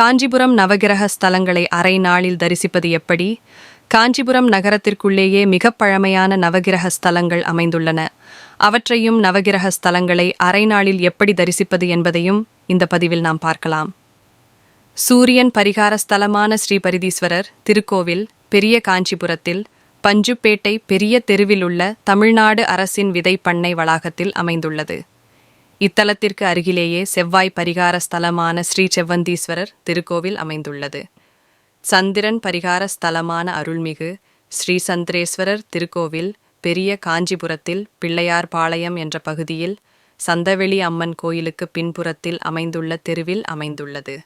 காஞ்சிபுரம் நவகிரக ஸ்தலங்களை அரை நாளில் தரிசிப்பது எப்படி? காஞ்சிபுரம் நகரத்திற்குள்ளேயே மிக பழமையான நவகிரக ஸ்தலங்கள் அமைந்துள்ளன. அவற்றையும் நவகிரக ஸ்தலங்களை அரை நாளில் எப்படி தரிசிப்பது என்பதையும் இந்த பதிவில் நாம் பார்க்கலாம். சூரியன் பரிகார ஸ்தலமான ஸ்ரீபரிதீஸ்வரர் திருக்கோவில் பெரிய காஞ்சிபுரத்தில் பஞ்சுப்பேட்டை பெரிய தெருவில் உள்ள தமிழ்நாடு அரசின் விதை பண்ணை வளாகத்தில் அமைந்துள்ளது. இத்தலத்திற்கு அருகிலேயே செவ்வாய் பரிகார ஸ்தலமான ஸ்ரீ செவ்வந்தீஸ்வரர் திருக்கோவில் அமைந்துள்ளது. சந்திரன் பரிகார ஸ்தலமான அருள்மிகு ஸ்ரீ சந்திரேஸ்வரர் திருக்கோவில் பெரிய காஞ்சிபுரத்தில் பிள்ளையார் பாளையம் என்ற பகுதியில் சந்தவெளி அம்மன் கோயிலுக்கு பின்புறத்தில் அமைந்துள்ள தெருவில் அமைந்துள்ளது.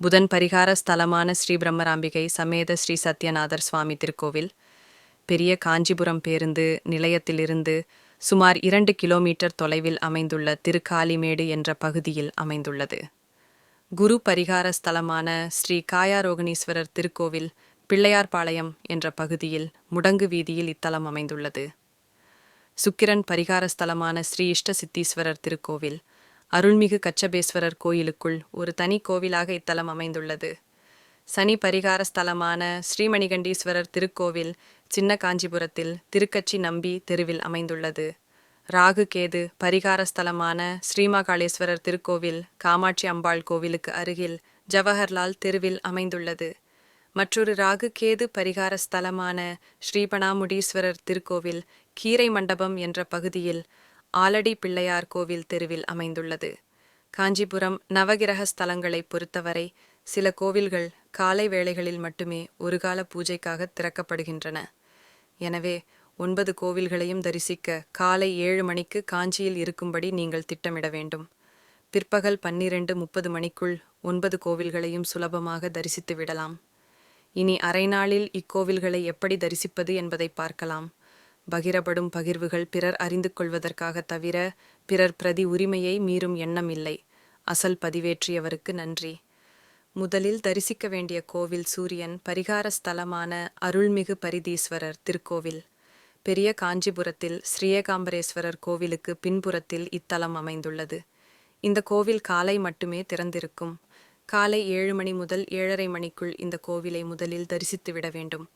புதன் பரிகார ஸ்தலமான ஸ்ரீ பிரம்மராம்பிகை சமேத ஸ்ரீ சத்யநாதர் சுவாமி திருக்கோவில் பெரிய காஞ்சிபுரம் பேருந்து நிலையத்திலிருந்து சுமார் இரண்டு கிலோமீட்டர் தொலைவில் அமைந்துள்ள திருக்காலிமேடு என்ற பகுதியில் அமைந்துள்ளது. குரு பரிகார ஸ்தலமான ஸ்ரீ காயாரோகணீஸ்வரர் திருக்கோவில் பிள்ளையார்பாளையம் என்ற பகுதியில் முடங்கு வீதியில் இத்தலம் அமைந்துள்ளது. சுக்கிரன் பரிகார ஸ்தலமான ஸ்ரீ இஷ்ட சித்தீஸ்வரர் திருக்கோவில் அருள்மிகு கச்சபேஸ்வரர் கோயிலுக்குள் ஒரு தனி கோவிலாக இத்தலம் அமைந்துள்ளது. சனி பரிகார ஸ்தலமான ஸ்ரீமணிகண்டீஸ்வரர் திருக்கோவில் சின்ன காஞ்சிபுரத்தில் திருக்கச்சி நம்பி தெருவில் அமைந்துள்ளது. ராகு கேது பரிகார ஸ்தலமான ஸ்ரீமகாளேஸ்வரர் திருக்கோவில் காமாட்சி அம்பாள் கோவிலுக்கு அருகில் ஜவஹர்லால் தெருவில் அமைந்துள்ளது. மற்றொரு ராகு கேது பரிகார ஸ்தலமான ஸ்ரீபணாமுடீஸ்வரர் திருக்கோவில் கீரை மண்டபம் என்ற பகுதியில் ஆலடி பிள்ளையார் கோவில் தெருவில் அமைந்துள்ளது. காஞ்சிபுரம் நவகிரக ஸ்தலங்களைப் பொறுத்தவரை சில கோவில்கள் காலை வேளைகளில் மட்டுமே ஒரு கால பூஜைக்காக திறக்கப்படுகின்றன. எனவே ஒன்பது கோவில்களையும் தரிசிக்க காலை ஏழு மணிக்கு காஞ்சியில் இருக்கும்படி நீங்கள் திட்டமிட வேண்டும். பிற்பகல் பன்னிரண்டு முப்பது மணிக்குள் ஒன்பது கோவில்களையும் சுலபமாக தரிசித்து விடலாம். இனி அரை நாளில் இக்கோவில்களை எப்படி தரிசிப்பது என்பதை பார்க்கலாம். பகிரப்படும் பகிர்வுகள் பிறர் அறிந்து கொள்வதற்காக தவிர பிறர் பிரதி உரிமையை மீறும் எண்ணம் இல்லை. அசல் பதிவேற்றியவருக்கு நன்றி. முதலில் தரிசிக்க வேண்டிய கோவில் சூரியன் பரிகார ஸ்தலமான அருள்மிகு பரிதீஸ்வரர் திருக்கோவில். பெரிய காஞ்சிபுரத்தில் ஸ்ரீயகாம்பரேஸ்வரர் கோவிலுக்கு பின்புறத்தில் இத்தலம் அமைந்துள்ளது. இந்த கோவில் காலை மட்டுமே திறந்திருக்கும். காலை ஏழு மணி முதல் ஏழரை மணிக்குள் இந்த கோவிலை முதலில் தரிசித்து விட வேண்டும்.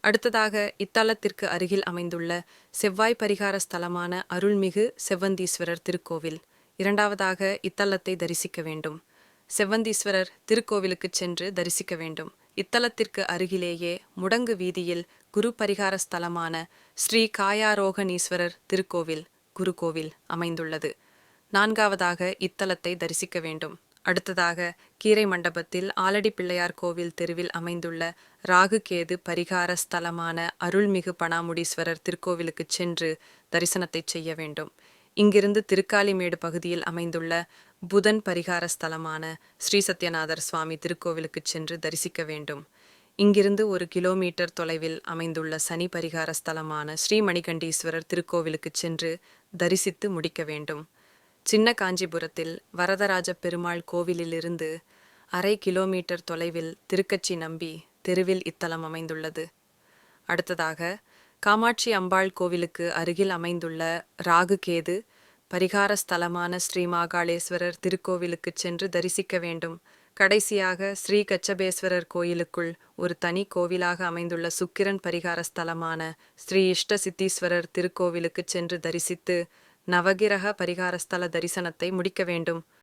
அடுத்ததாக இத்தலத்திற்கு அருகில் அமைந்துள்ள செவ்வாய் பரிகார ஸ்தலமான அருள்மிகு செவ்வந்தீஸ்வரர் திருக்கோவில். இரண்டாவதாக இத்தலத்தை தரிசிக்க வேண்டும். செவ்வந்தீஸ்வரர் திருக்கோவிலுக்கு சென்று தரிசிக்க வேண்டும். இத்தலத்திற்கு அருகிலேயே முடங்கு வீதியில் குரு பரிகார ஸ்தலமான ஸ்ரீ காயாரோகணீஸ்வரர் திருக்கோவில் குருகோவில் அமைந்துள்ளது. நான்காவதாக இத்தலத்தை தரிசிக்க வேண்டும். அடுத்ததாக கீரை மண்டபத்தில் ஆலடி பிள்ளையார் கோவில் தெருவில் அமைந்துள்ள ராகுகேது பரிகார ஸ்தலமான அருள்மிகு பணாமுடீஸ்வரர் திருக்கோவிலுக்கு சென்று தரிசனத்தை செய்ய வேண்டும். இங்கிருந்து திருக்காலிமேடு பகுதியில் அமைந்துள்ள புதன் பரிகார ஸ்தலமான ஸ்ரீ சத்யநாதர் சுவாமி திருக்கோவிலுக்கு சென்று தரிசிக்க வேண்டும். இங்கிருந்து ஒரு கிலோமீட்டர் தொலைவில் அமைந்துள்ள சனி பரிகார ஸ்தலமான ஸ்ரீ மணிகண்டீஸ்வரர் திருக்கோவிலுக்கு சென்று தரிசித்து முடிக்க வேண்டும். சின்ன காஞ்சிபுரத்தில் வரதராஜ பெருமாள் கோவிலிலிருந்து அரை கிலோமீட்டர் தொலைவில் திருக்கச்சி நம்பி தெருவில் இத்தலம் அமைந்துள்ளது. அடுத்ததாக காமாட்சி அம்பாள் கோவிலுக்கு அருகில் அமைந்துள்ள ராகுகேது பரிகார ஸ்தலமான ஸ்ரீ மாகாளேஸ்வரர் திருக்கோவிலுக்கு சென்று தரிசிக்க வேண்டும். கடைசியாக ஸ்ரீ கச்சபேஸ்வரர் கோயிலுக்குள் ஒரு தனி கோவிலாக அமைந்துள்ள சுக்கிரன் பரிகார ஸ்தலமான ஸ்ரீ இஷ்ட சித்தீஸ்வரர் திருக்கோவிலுக்கு சென்று தரிசித்து நவகிரக பரிகாரஸ்தல தரிசனத்தை முடிக்க வேண்டும்.